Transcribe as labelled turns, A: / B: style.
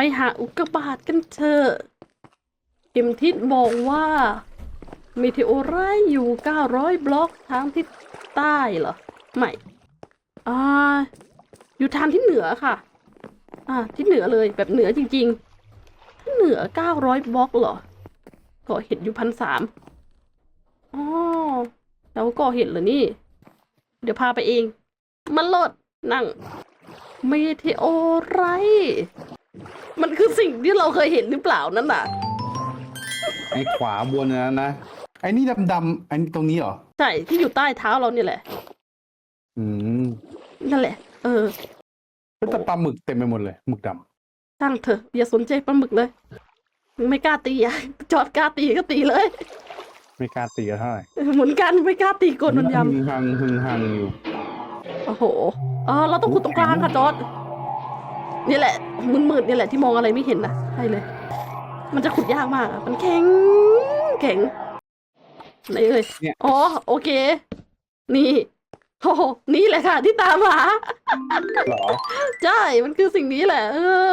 A: ไปหาอุกกาบาตกันเถอะเข็มทิศบอกว่ามีเทโอไรอยู่ 900 บล็อกทางทิศใต้เหรอ ไม่ อ่า อยู่ทางที่เหนือค่ะ อ่า ที่เหนือเลยแบบเหนือจริงๆที่เหนือ 900 บล็อกเหรอ ก็เห็นอยู่พันสามอ๋อแล้วก็เห็นเหรอนี่ เดี๋ยวพาไปเอง มันโลดนั่งเมเทโอไร มันคือสิ่งที่เราเคยเห็นหรือเปล่านั่นน่ะ
B: ไอ้ขวาบนนั้นนะ ไอ้นี่ดำๆไอ้นี่ตรงนี้เหรอ
A: ใช่ ที่อยู่ใต้เท้าเราเนี่ยแหละ
B: อืม
A: นั่นแหละ เออ
B: แล้วแต่ปลาหมึกเต็มไปหมดเลยหมึกด
A: ช่างเถอะอย่าสนใจปลาหมึกเลยไม่กล้าตีอะจอดกล้าตีก็ตีเลยำ
B: ไม่กล้าตีกันเท่าไหร่
A: เหมือนกันไม่กล้าตีกดมันย
B: หึงหังหึงหังอยู่ำ
A: โอ้โหอ๋อเราต้องขุดตรงกลางค่ะจอด นี่แหละมืดๆนี่แหละที่มองอะไรไม่เห็นนะใช่เลย มันจะขุดยากมากอะมันแข็งแข็งไหนเอ่ย
B: เนี่ย
A: อ๋อโอเค นี่โอ้โหนี่แหละค่ะ ที่ตามหา
B: เหรอ
A: ใช่ มันคือสิ่งนี้แหละ เออ